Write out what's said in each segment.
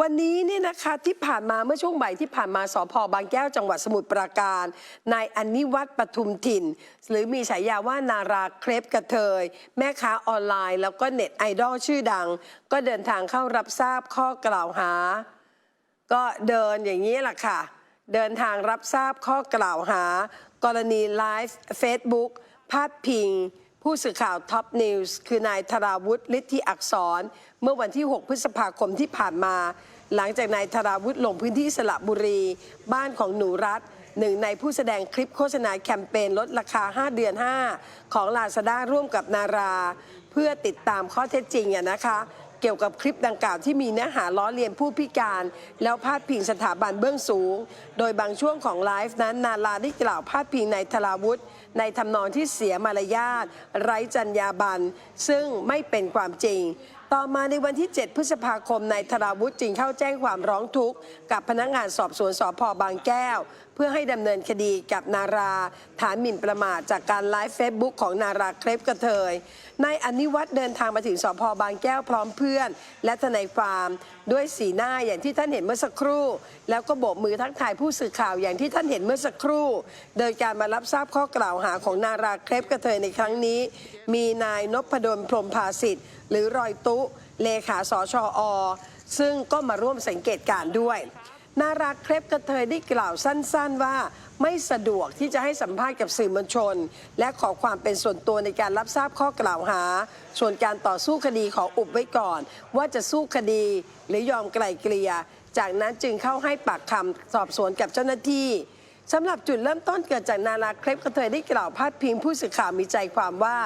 วันนี้เนี่ยนะคะที่ผ่านมาเมื่อช่วงบ่ายที่ผ่านมาสพบางแก้วจังหวัดสมุทรปราการนายอนนิวัฒน์ปทุมถิ่น หรือมีฉายาว่านาราเครปกระเทย แม่ค้าออนไลน์ แล้วก็เน็ตไอดอลชื่อดัง ก็เดินทางเข้ารับทราบข้อกล่าวหา ก็เดินอย่างนี้แหละค่ะ เดินทางรับทราบข้อกล่าวหา กรณีไลฟ์เฟซบุ๊กพาดพิง ผู้สื่อข่าวท็อปนิวส์คือนายธราวุฒิฤทธิอักษร เมื่อวันที่ 6 พฤษภาคมที่ผ่านมา หลังจากนายธราวุฒิลงพื้นที่สระบุรี บ้านของหนูรัฐหนึ่งในผู้แสดงคลิปโฆษณาแคมเปญลดราคา 5 เดือน 5 ของลาซาด้าร่วมกับนารา เพื่อติดตามข้อเท็จจริงอะนะคะ เกี่ยวกับคลิปดังกล่าวที่มีเนื้อหาล้อเลียนผู้พิการ แล้วพาดพิงสถาบันเบื้องสูง โดยบางช่วงของไลฟ์นั้นนาราได้กล่าวพาดพิงในทราวุธในทำนองที่เสียมารยาทไร้จรรยาบรรณซึ่งไม่เป็นความจริงต่อมาในวันที่ 7 พฤษภาคมนายธราวุฒิจึงเข้าแจ้งความร้องทุกข์กับพนักงานสอบสวนสพบางแก้วเพื่อให้ดำเนินคดีกับนารา ฐานหมิ่นประมาทจากการไลฟ์เฟซบุ๊กของนาราเครปกระเทยนายอนิวัฒน์เดินทางมาถึงสพบางแก้วพร้อมเพื่อน และทนายความด้วยสีหน้าอย่างที่ท่านเห็นเมื่อสักครู่ แล้วก็โบกมือทักทายผู้สื่อข่าวอย่างที่ท่านเห็นเมื่อสักครู่ โดยการมารับทราบข้อกล่าวหาของนาราเครปกระเทยในครั้งนี้ มีนายนพดลพรมภาสิทธิ์ หรือรอยตุ เลขาสชอ ซึ่งก็มาร่วมสังเกตการด้วย นาราเครปกระเทยได้กล่าวสั้น ๆ ว่าไม่สะดวกที่จะให้สัมภาษณ์กับสื่อมวลชน และขอความเป็นส่วนตัวในการรับทราบข้อกล่าวหา ส่วนการต่อสู้คดีขออุบไว้ก่อน ว่าจะสู้คดีหรือยอมไกล่เกลี่ยจากนั้นจึงเข้าให้ปากคำสอบสวนกับเจ้าหน้าที่สำหรับจุดเริ่มต้นเกิดจากนาราเครปกระเทยได้กล่าวพาดพิงผู้สื่อข่าวมีใจความว่า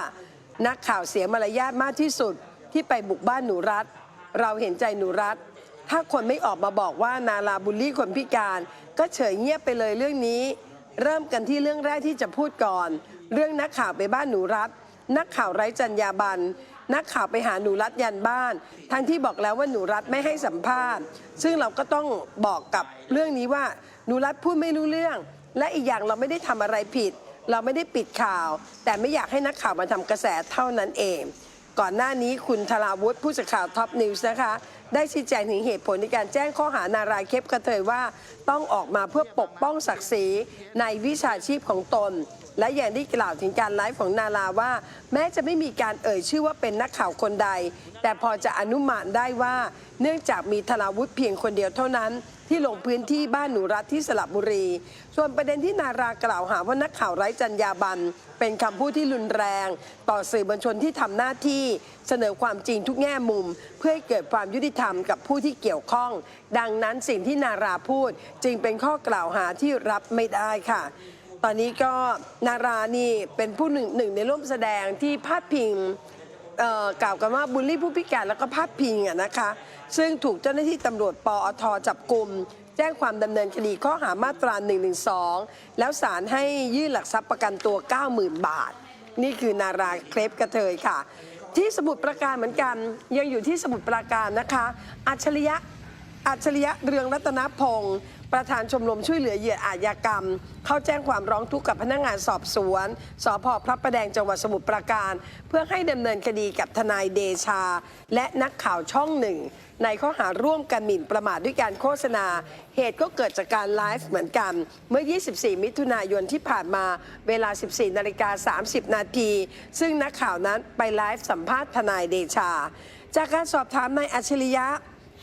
นักข่าวเสียมารยาทมากที่สุดที่ไปบุกบ้านหนูรัฐ เราเห็นใจหนูรัฐ ถ้าคนไม่ออกมาบอกว่านาราบุลลี่คนพิการ ก็เฉยเงียบไปเลยเรื่องนี้ เริ่มกันที่เรื่องแรกที่จะพูดก่อน เรื่องนักข่าวไปบ้านหนูรัฐ นักข่าวไร้จรรยาบรรณนักข่าวไปหาหนูรัฐยันบ้าน ทั้งที่บอกแล้วว่าหนูรัฐไม่ให้สัมภาษณ์ ซึ่งเราก็ต้องบอกกับเรื่องนี้ว่าหนูรัฐพูดไม่รู้เรื่อง และอีกอย่างเราไม่ได้ทำอะไรผิด เราไม่ได้ปิดข่าว แต่ไม่อยากให้นักข่าวมาทำกระแสเท่านั้นเอง ก่อนหน้านี้คุณธราวุฒิผู้สื่อข่าวท็อปนิวส์นะคะได้ชี้แจงถึงเหตุผลในการแจ้งข้อหานารายเคปกระเทยว่า ต้องออกมาเพื่อปกป้องศักดิ์ศรีในวิชาชีพของตน และอย่างที่กล่าวถึงการไลฟ์ของนาราว่า แม้จะไม่มีการเอ่ยชื่อว่าเป็นนักข่าวคนใด แต่พอจะอนุมานได้ว่า เนื่องจากมีธนาวุฒิเพียงคนเดียวเท่านั้นที่ลงพื้นที่บ้านหนูรัฐที่สระบุรี ส่วนประเด็นที่นารากล่าวหาว่านักข่าวไร้จรรยาบรรณเป็นคำพูดที่รุนแรง ต่อสื่อมวลชนที่ทำหน้าที่ เสนอความจริงทุกแง่มุม เพื่อให้เกิดความยุติธรรมกับผู้ที่เกี่ยวข้อง ดังนั้นสิ่งที่นาราพูดจึงเป็นข้อกล่าวหาที่รับไม่ได้ค่ะ ตอนนี้ก็นารานี่เป็นผู้หนึ่งหนึ่งในร่วมแสดงที่พาดพิงกล่าวกันว่าบูลลี่ผู้พิการแล้วก็พาดพิงอะนะคะ ซึ่งถูกเจ้าหน้าที่ตำรวจปอทจับกลุ่มแจ้งความดำเนินคดีข้อหามาตรา 112 แล้วศาลให้ยื่นหลักทรัพย์ประกันตัว 90,000 บาท นี่คือนาราเครปกระเทยค่ะ ที่สมุทรปราการเหมือนกัน ยังอยู่ที่สมุทรปราการนะคะ อัจฉริยะ อัจฉริยะเรืองรัตนพงศ์ประธานชมรมช่วยเหลือเหยื่ออาชญากรรม เข้าแจ้งความร้องทุกข์กับพนักงานสอบสวนสพพระประแดงจังหวัดสมุทรปราการ เพื่อให้ดำเนินคดีกับทนายเดชา และนักข่าวช่องหนึ่ง ในข้อหาร่วมกันหมิ่นประมาทด้วยการโฆษณา เหตุก็เกิดจากการไลฟ์เหมือนกัน เมื่อ 24 มิถุนายนที่ผ่านมาเวลา 14นาฬิกา30 นาทีซึ่งนักข่าวนั้นไปไลฟ์สัมภาษณ์ทนายเดชา จากการสอบถามนายอัจฉริยะ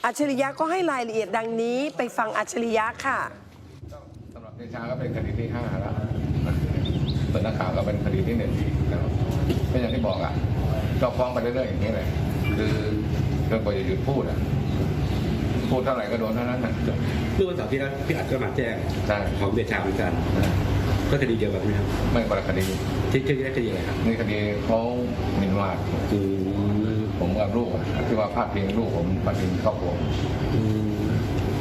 อัจฉริยะก็ให้รายละเอียดดังนี้ไปฟังอัจฉริยะค่ะสำหรับเดชาก็เป็นคดีที่ห้าแล้วส่วนนักข่าวก็เป็นคดีที่หนึ่งนะครับก็อย่างที่บอกอะก็ฟ้องไปเรื่อยๆอย่างนี้เลยคือจนกว่าจะหยุดพูดอะพูดเท่าไหร่ก็โดนเท่านั้นนะเมื่อวันเสาร์ที่แล้วพี่อัดก็มาแจ้งใช่ของเดชาเหมือนกันก็คดีเดียวกันไหมครับ ไม่คนละคดีที่ที่ได้คดีอะไรครับนี่คดีเขาหมิ่นประมาทอืมผม กับลูกอะที่ว่าพาดพิงลูกผมพาดพิงครอบครัวผมอืม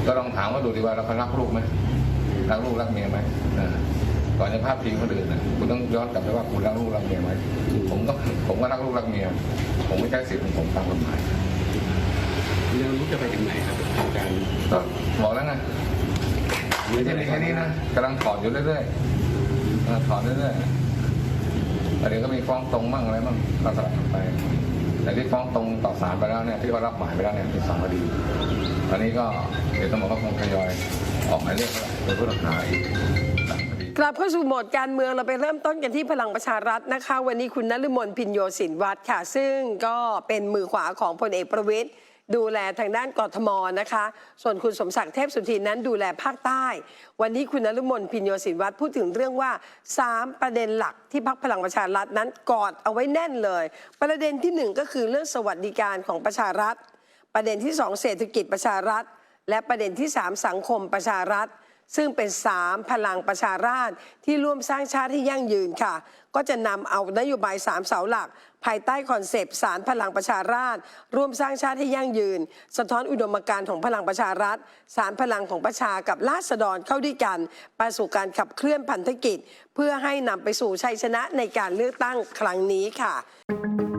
ก็ลองถามว่าดูดีว่าเราเขารักลูกไหมรักลูกรักเมียไหมอ่าก่อนจะพาดพิงคนอื่นนะคุณต้องย้อนกลับไปว่าคุณรักลูกรักเมียไหมผมก็ผมก็รักลูกรักเมีย ผมไม่ใช้สิทธิ์ของผมตามกฎหมายแล้วรู้จะไปถึงไหนครับทางการก็บอกแล้วไงไม่ใช่มีแค่นี้นะกำลังถอดอยู่เรื่อยๆเออถอดเรื่อยๆแต่เดี๋ยวก็มีฟ้องตรงบ้างอะไรบ้างก็สลับกันไป แต่ที่ฟ้องตรงต่อศาลไปแล้วเนี่ยที่ว่ารับหมายไปแล้วเนี่ยเป็นสองคดีตอนนี้ก็เดี๋ยวตำรวจก็คงทยอยออกหมายเรียกตัวผู้ต้องหาอีกกลับเข้าสู่โหมดการเมืองเราไปเริ่มต้นกันที่พลังประชารัฐนะคะ วันนี้คุณนฤมลพินโยสินวัตรค่ะ ซึ่งก็เป็นมือขวาของพลเอกประวิตย ดูแลทางด้านกทมนะคะ ส่วนคุณสมศักดิ์เทพสุทินนั้นดูแลภาคใต้ วันนี้คุณนฤมนพินโยศินวัตรพูดถึงเรื่องว่า 3 ประเด็นหลักที่พักพลังประชารัฐนั้นกอดเอาไว้แน่นเลย ประเด็นที่หนึ่งก็คือเรื่องสวัสดิการของประชารัฐ ประเด็นที่สองเศรษฐกิจประชารัฐ และประเด็นที่สามสังคมประชารัฐ ซึ่งเป็น 3 พลังประชาราษฎร์ที่ร่วมสร้างชาติให้ยั่งยืนค่ะ ก็จะนำเอานโยบาย 3 เสาหลัก ภายใต้คอนเซปต์สารพลังประชาราษฎร์ร่วมสร้างชาติให้ยั่งยืน สะท้อนอุดมการณ์ของพลังประชารัฐ สารพลังของประชากับราษฎรเข้าด้วยกันไปสู่การขับเคลื่อนพันธกิจ เพื่อให้นำไปสู่ชัยชนะในการเลือกตั้งครั้งนี้ค่ะ